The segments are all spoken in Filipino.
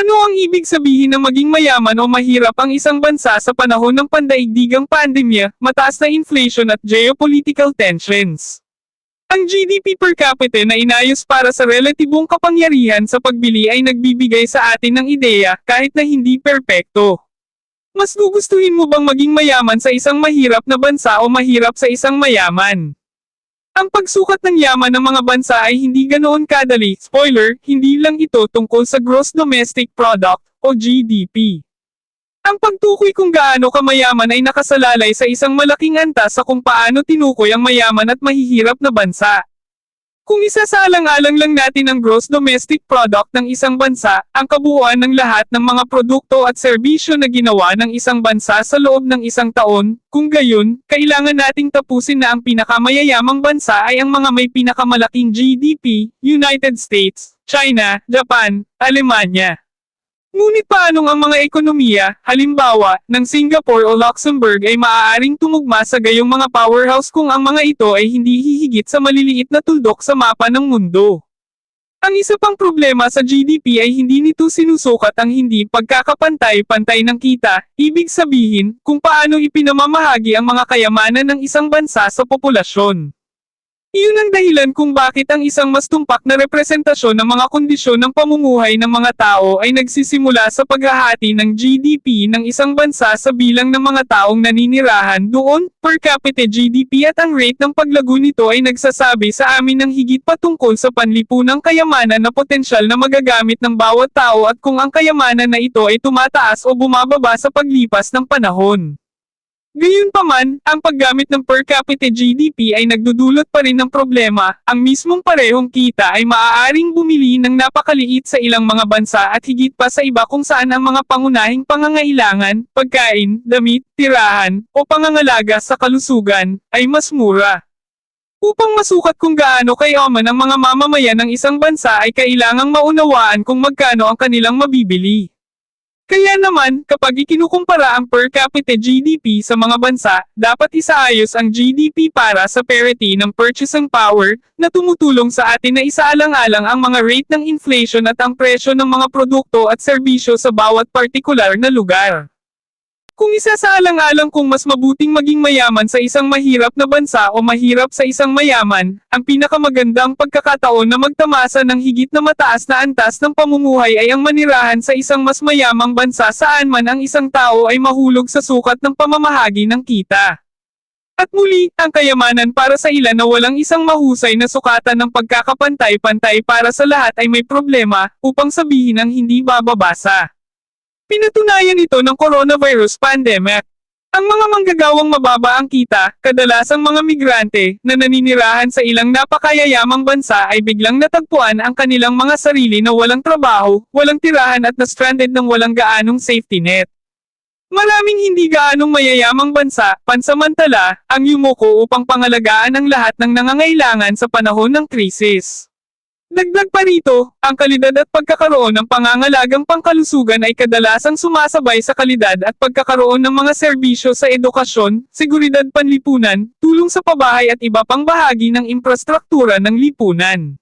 Ano ang ibig sabihin ng maging mayaman o mahirap ang isang bansa sa panahon ng pandaigdigang pandemya, mataas na inflation at geopolitical tensions? Ang GDP per capita na inayos para sa relatibong kapangyarihan sa pagbili ay nagbibigay sa atin ng ideya kahit na hindi perpekto. Mas gugustuhin mo bang maging mayaman sa isang mahirap na bansa o mahirap sa isang mayaman? Ang pagsukat ng yaman ng mga bansa ay hindi ganoon kadali. Spoiler, hindi lang ito tungkol sa Gross Domestic Product o GDP. Ang pagtukoy kung gaano kamayaman ay nakasalalay sa isang malaking antas sa kung paano tinukoy ang mayaman at mahihirap na bansa. Kung isa sa alang-alang lang natin ang gross domestic product ng isang bansa, ang kabuuan ng lahat ng mga produkto at serbisyo na ginawa ng isang bansa sa loob ng isang taon, kung gayon, kailangan nating tapusin na ang pinakamayayamang bansa ay ang mga may pinakamalaking GDP, United States, China, Japan, Alemanya. Ngunit paanong ang mga ekonomiya, halimbawa, ng Singapore o Luxembourg ay maaaring tumugma sa gayong mga powerhouse kung ang mga ito ay hindi hihigit sa maliliit na tuldok sa mapa ng mundo? Ang isa pang problema sa GDP ay hindi nito sinusukat ang hindi pagkakapantay-pantay ng kita, ibig sabihin, kung paano ipinamamahagi ang mga kayamanan ng isang bansa sa populasyon. Iyon ang dahilan kung bakit ang isang mas tumpak na representasyon ng mga kondisyon ng pamumuhay ng mga tao ay nagsisimula sa paghahati ng GDP ng isang bansa sa bilang ng mga taong naninirahan doon, per capita GDP at ang rate ng paglago nito ay nagsasabi sa amin ng higit patungkol sa panlipunang kayamanan na potensyal na magagamit ng bawat tao at kung ang kayamanan na ito ay tumataas o bumababa sa paglipas ng panahon. Gayunpaman, ang paggamit ng per capita GDP ay nagdudulot pa rin ng problema, ang mismong parehong kita ay maaaring bumili ng napakaliit sa ilang mga bansa at higit pa sa iba kung saan ang mga pangunahing pangangailangan, pagkain, damit, tirahan, o pangangalaga sa kalusugan, ay mas mura. Upang masukat kung gaano kayaman ang mga mamamayan ng isang bansa ay kailangang maunawaan kung magkano ang kanilang mabibili. Kaya naman, kapag ikinukumpara ang per capita GDP sa mga bansa, dapat isaayos ang GDP para sa parity ng purchasing power, na tumutulong sa atin na isaalang-alang ang mga rate ng inflation at ang presyo ng mga produkto at serbisyo sa bawat partikular na lugar. Kung isa sa alang-alang kung mas mabuting maging mayaman sa isang mahirap na bansa o mahirap sa isang mayaman, ang pinakamagandang pagkakataon na magtamasa ng higit na mataas na antas ng pamumuhay ay ang manirahan sa isang mas mayamang bansa saan man ang isang tao ay mahulog sa sukat ng pamamahagi ng kita. At muli, ang kayamanan para sa ilan na walang isang mahusay na sukatan ng pagkakapantay-pantay para sa lahat ay may problema, upang sabihin ang hindi bababasa. Pinatunayan ito ng coronavirus pandemic. Ang mga manggagawang mababa ang kita, kadalasang mga migrante, na naninirahan sa ilang napakayayamang bansa ay biglang natagpuan ang kanilang mga sarili na walang trabaho, walang tirahan at na-stranded ng walang gaanong safety net. Maraming hindi gaanong mayayamang bansa, pansamantala, ang yumuko upang pangalagaan ang lahat ng nangangailangan sa panahon ng krisis. Dagdag pa rito, ang kalidad at pagkakaroon ng pangangalagang pangkalusugan ay kadalasang sumasabay sa kalidad at pagkakaroon ng mga serbisyo sa edukasyon, seguridad panlipunan, tulong sa pabahay at iba pang bahagi ng infrastruktura ng lipunan.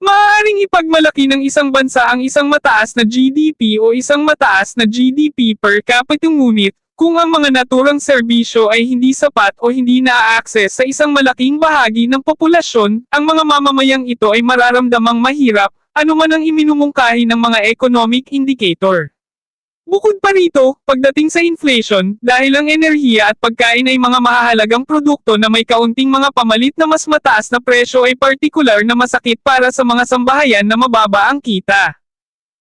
Maaaring ipagmalaki ng isang bansa ang isang mataas na GDP o isang mataas na GDP per capita ngunit, kung ang mga naturang serbisyo ay hindi sapat o hindi na-access sa isang malaking bahagi ng populasyon, ang mga mamamayang ito ay mararamdamang mahirap, anuman ang iminumungkahi ng mga economic indicator. Bukod pa rito, pagdating sa inflation, dahil ang enerhiya at pagkain ay mga mahahalagang produkto na may kaunting mga pamalit na mas mataas na presyo ay partikular na masakit para sa mga sambahayan na mababa ang kita.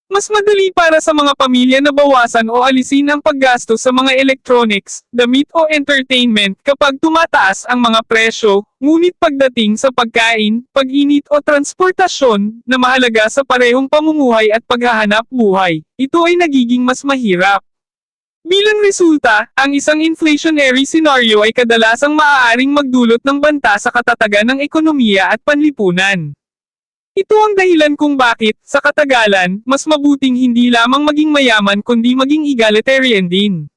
Mas madali para sa mga pamilya na bawasan o alisin ang paggastos sa mga electronics, damit o entertainment kapag tumataas ang mga presyo, ngunit pagdating sa pagkain, pag-init o transportasyon, na mahalaga sa parehong pamumuhay at paghahanap buhay, ito ay nagiging mas mahirap. Bilang resulta, ang isang inflationary scenario ay kadalasang maaaring magdulot ng banta sa katatagan ng ekonomiya at panlipunan. Ito ang dahilan kung bakit, sa katagalan, mas mabuting hindi lamang maging mayaman kundi maging egalitarian din.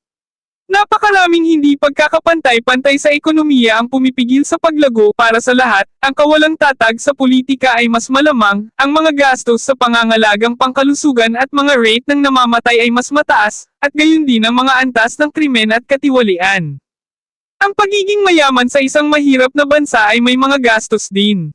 Napakaraming hindi pagkakapantay-pantay sa ekonomiya ang pumipigil sa paglago para sa lahat, ang kawalang tatag sa politika ay mas malamang, ang mga gastos sa pangangalagang pangkalusugan at mga rate ng namamatay ay mas mataas, at gayon din ang mga antas ng krimen at katiwalian. Ang pagiging mayaman sa isang mahirap na bansa ay may mga gastos din.